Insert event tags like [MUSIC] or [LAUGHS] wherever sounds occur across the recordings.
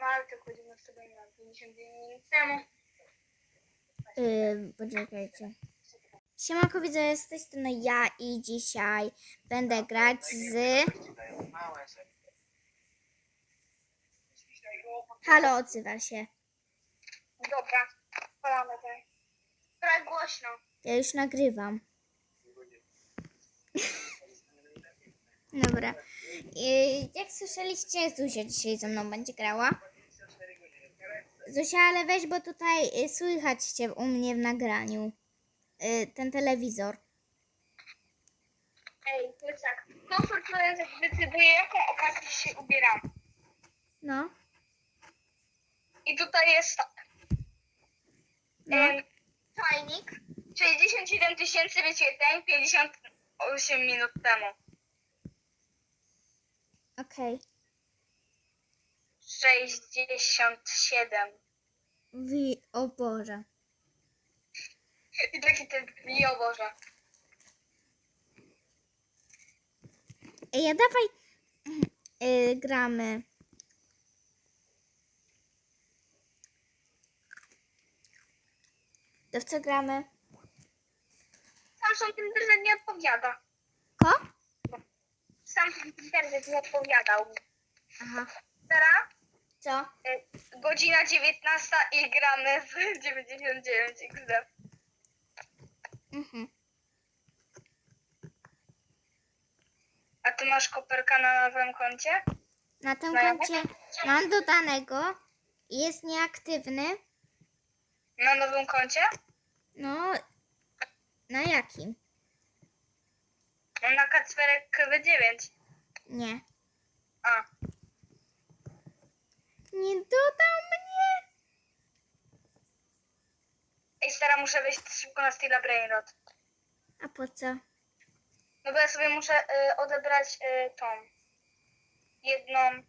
no ale to chodzimy sobie na 59 minut temu. Yy, poczekajcie. Siemanko widzę, z tej strony ja i dzisiaj będę grać z... Halo, odzywa się. Dobra, palamy tutaj. Trochę głośno. Ja już nagrywam. [LAUGHS] Dobra. Yy, jak słyszeliście, Zuzia dzisiaj ze mną będzie grała. Zuzia, ale weź, bo tutaj y, słychać cię u mnie w nagraniu. Y, ten telewizor. Ej, to jest tak. Komfort to jest decyduje, jaką okazję się ubieram. No. I tutaj jest tak. No. Em, Czajnik. 67 tysięcy wyświetleń 58 minut temu. Okej. 67. Wi- O Boże. I taki ten i o Boże. Ej, ja dawaj y, gramy. To w co gramy? Samsung Internet nie odpowiada. Ko? Samsung Internet nie odpowiadał. Aha. Teraz Co? y, godzina 19 i gramy w [LAUGHS] 99 XD. Mhm. A ty masz koperka na nowym koncie? Na tym Na koncie mam dodanego i jest nieaktywny. Na nowym koncie? No, na jakim? No na Kacperek KW9. Nie. A, Nie dodał mnie. ej stara, muszę wejść szybko na Stila Brainrot. A po co? No bo ja sobie muszę y, odebrać y, tą jedną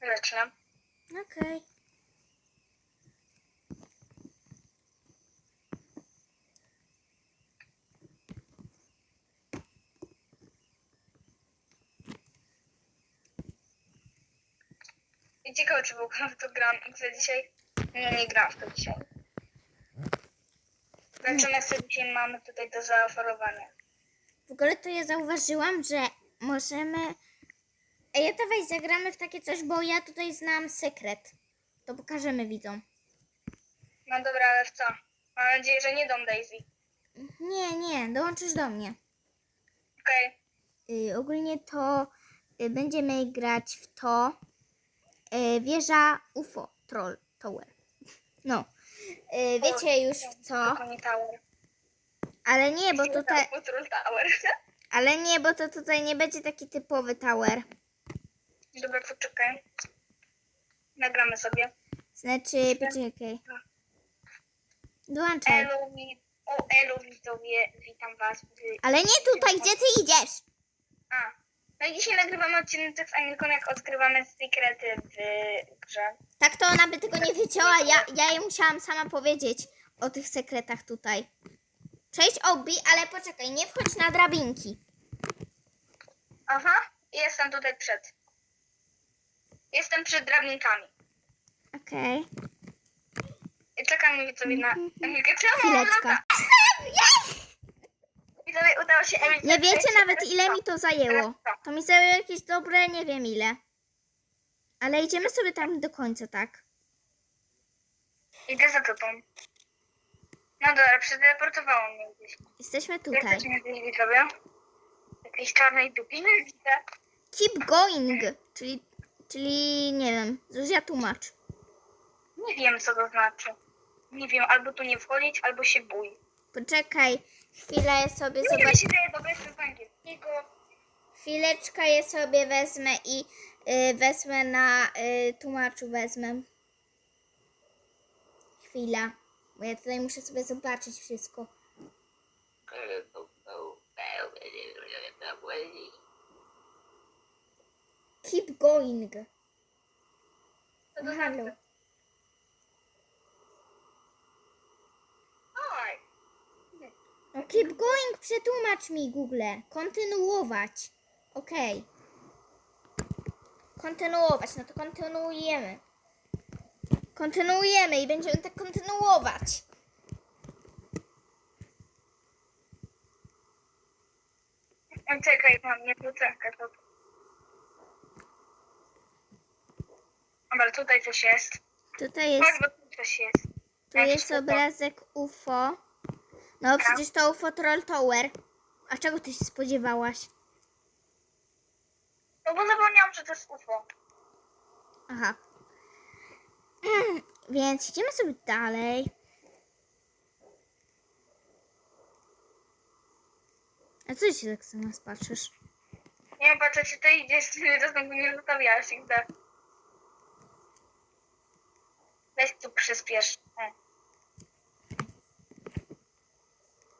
lecznię. Okej. I ciekawe, czy w ogóle w to gram XD dzisiaj. Nie, nie gram w to dzisiaj. Zobaczymy, co dzisiaj mamy tutaj do zaoferowania. W ogóle to ja zauważyłam, że możemy... Ej, ja dawaj zagramy w takie coś, bo ja tutaj znam sekret. To pokażemy widzom. No dobra, ale w co? Mam nadzieję, że nie dom Daisy. Nie, nie, dołączysz do mnie. Okej. Y, ogólnie to y, będziemy grać w to y, wieża UFO Troll Tower. No. Y, wiecie już w co, ale nie, bo tutaj, [LAUGHS] ale nie, bo to tutaj nie będzie taki typowy tower. Dobra, poczekaj. Nagramy sobie. Znaczy, poczekaj. Dołączaj. Elu, o Elu widzowie, witam was. Ale nie tutaj, gdzie ty idziesz? A, no i dzisiaj nagrywamy odcinek z Emilką, jak odkrywamy sekrety w grze. Tak to ona by tego nie wiedziała, ja, ja jej musiałam sama powiedzieć o tych sekretach tutaj. Cześć Obi, ale poczekaj, nie wchodź na drabinki. Aha, jestem tutaj przed. Jestem przed drabnikami. Okej. I czekam widzowie na Emilkę. Czemu Chwileczkę. lata? Udało się Emilkę. Nie wiecie nawet ile mi to zajęło. To mi zajęło jakieś dobre, nie wiem ile. Ale idziemy sobie tam do końca, tak? Idę za tobą. No dobra, przeteleportowało mnie gdzieś. Jesteśmy tutaj. Jesteśmy gdzieś widzowie. Jakiejś czarnej dupiny widzę. Keep going, czyli, czyli nie wiem, Zuzia tłumacz. Nie wiem, co to znaczy. Nie wiem, albo tu nie wchodzić, albo się bój. Poczekaj, chwilę ja sobie Nie wiem, zobacz. się daje dobre z angielskiego. Chwileczkę je sobie wezmę i y, wezmę na y, tłumaczu wezmę. Chwila, bo ja tutaj muszę sobie zobaczyć wszystko. Keep going. Co to Halo. znaczy? Oj, No keep going, przetłumacz mi Google. Kontynuować. Okej. kontynuować. No to kontynuujemy. Kontynuujemy i będziemy tak kontynuować. Czekaj, mam nie plucenkę. To... Dobra, tutaj coś jest. Tutaj jest, Chodź, bo tu coś jest. tu jest obrazek UFO. No przecież to UFO Troll Tower. A czego ty się spodziewałaś? No bo zapomniałam, że to jest UFO. Aha. [CLEARS THROAT] Więc idziemy sobie dalej. A co się tak samo patrzysz? Nie wiem, patrzę, czy ty idziesz, czy nie, to znowu nie zostawiałaś ich. Weź tu przyspiesz. O.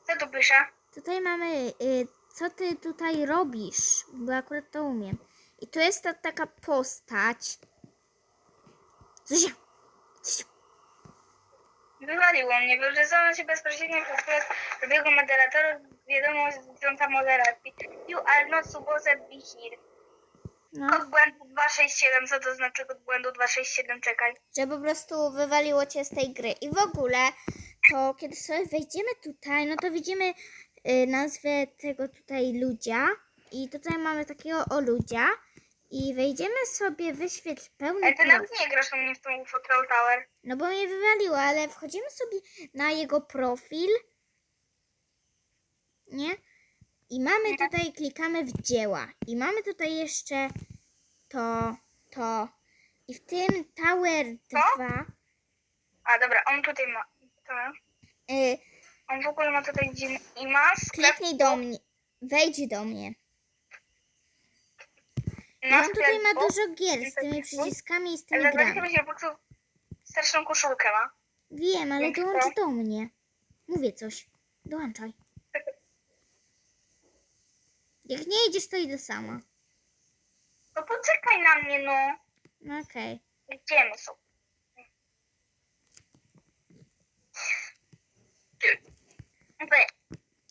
Co tu pisze? Tutaj mamy, y, co ty tutaj robisz? Bo akurat to umiem. I tu jest ta taka postać. Zuzia! Zuzia. Wywaliło mnie, wyrzucono się bezpośrednio przez wpływ drugiego moderatora wiadomość dotycząca moderacji. You are not supposed to be here. No, Kod błędu 267, co to znaczy kod błędu 267? Czekaj. że po prostu wywaliło cię z tej gry. I w ogóle, to kiedy sobie wejdziemy tutaj, no to widzimy y, nazwę tego tutaj ludzia. I tutaj mamy takiego o ludzia. I wejdziemy sobie, wyświetl pełny Ale ty profil. nie grasz u mnie w tą UFO Troll Tower. No bo mnie wywaliło, ale wchodzimy sobie na jego profil. Nie? I mamy tutaj, klikamy w dzieła. I mamy tutaj jeszcze to, to. I w tym Tower 2 A dobra, on tutaj ma. To. y, On w ogóle ma tutaj dziwny i ma sklep. kliknij do mnie. Wejdź do mnie. I on tutaj ma dużo gier z tymi przyciskami i z tymi Ale grami. będzie się po prostu straszną koszulkę ma. Wiem, ale dołącz do mnie. Mówię coś. Dołączaj. Jak nie idziesz, to idę sama. No poczekaj na mnie, no. No okej. Idziemy sobie.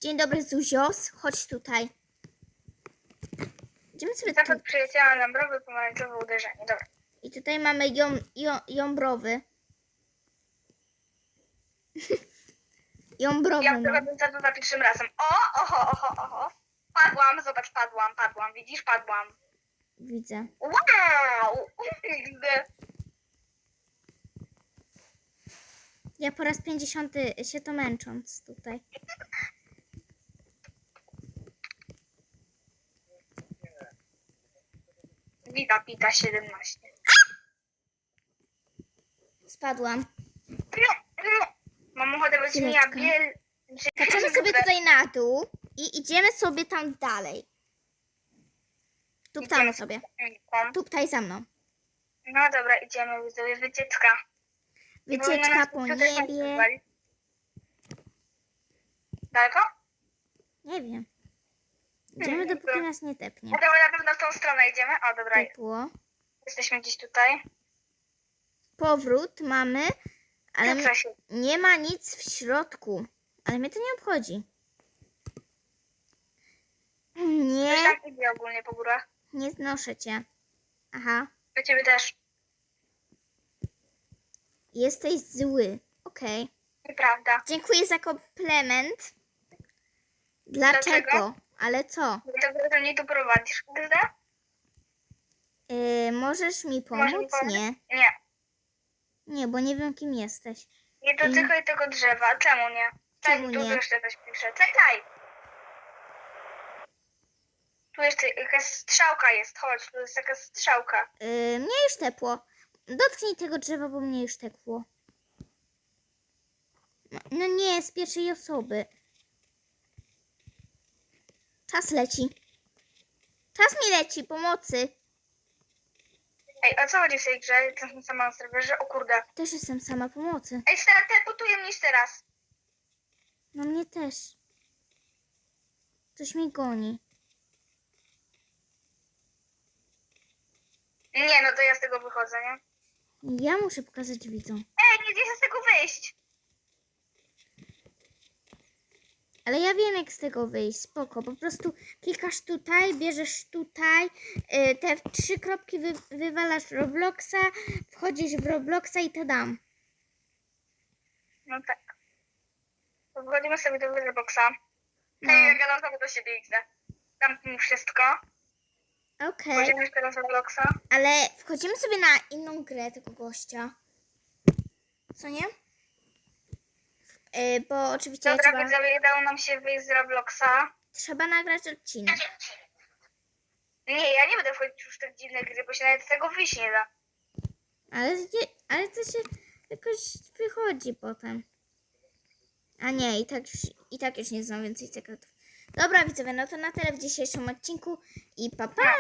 Dzień dobry, Zuzios. Chodź tutaj. Idziemy sobie tu. Zapad przyjaciela lambrowy, pomarańczowe uderzenie. Dobra. I tutaj mamy ją, ją, jąbrowy. [LAUGHS] jąbrowy Ja prowadzę za to za pierwszym razem. O, oho, oho, oho. Padłam, zobacz, padłam, padłam. Widzisz, padłam. Widzę. Wow! [LAUGHS] Kurde. Ja po raz pięćdziesiąty się to męcząc tutaj. Wita, pita 17. Spadłam. Mam ochotę być Chwileczkę. ja biel... Skaczemy sobie tutaj na dół i idziemy sobie tam dalej. Tuptamy sobie. Tuptaj za mną. No dobra, idziemy, widzowie, wycieczka. Wycieczka po niebie. Daleko? Nie wiem. Idziemy Hmm, dopóki dobra. nas nie tepnie. To na pewno w tą stronę idziemy. O, dobra, Tepło. jesteśmy gdzieś tutaj. Powrót mamy, ale m- nie ma nic w środku. Ale mnie to nie obchodzi. Nie, idzie ogólnie po górach. nie znoszę cię. Aha, Do ciebie też. Jesteś zły. Okej. Nieprawda. Dziękuję za komplement. Dlaczego? Dlaczego? Ale co? Dlatego, że mnie tu prowadzisz. Gdy? Yy, możesz mi Możesz pomóc? mi pomóc? Nie. Nie. Nie, bo nie wiem kim jesteś. Nie dotykaj tego drzewa. Czemu nie? Czemu Tak, tu nie? jeszcze coś pisze. Czekaj! Tu jeszcze jakaś strzałka jest. Chodź, tu jest jakaś strzałka. Yy, mnie już tepło. Dotknij tego drzewa, bo mnie już tepło. No, no nie, z pierwszej osoby. Czas leci. Czas mi leci, pomocy. Ej, o co chodzi w tej grze? Jestem sama na serwerze. O kurde. Też jestem sama pomocy. Ej, teraz teleportuję mnie jeszcze raz. No mnie też. Coś mnie goni. Nie, no to ja z tego wychodzę, nie? Ja muszę pokazać widzom. Ej, nie gdzie się z tego wyjść. Ale ja wiem, jak z tego wyjść. Spoko. Po prostu klikasz tutaj, bierzesz tutaj, y, te trzy kropki wy, wywalasz Robloxa, wchodzisz w Robloxa i to dam. No tak. Wchodzimy sobie do Robloxa. No. Hej, ja gadam znowu do siebie XD. Tam mi wszystko. Okej. Wchodzimy jeszcze raz do Robloxa. Ale wchodzimy sobie na inną grę tego gościa. Co nie? Y, bo oczywiście Dobra, trzeba, widzowie, udało nam się wyjść z Robloxa. trzeba nagrać odcinek. Nie, ja nie będę wchodzić już w te dziwne gry, bo się nawet z tego wyjść nie da. Ale, ale to się jakoś wychodzi potem. A nie, i tak już, i tak już nie znam więcej sekretów. Dobra widzowie, no to na tyle w dzisiejszym odcinku i pa pa!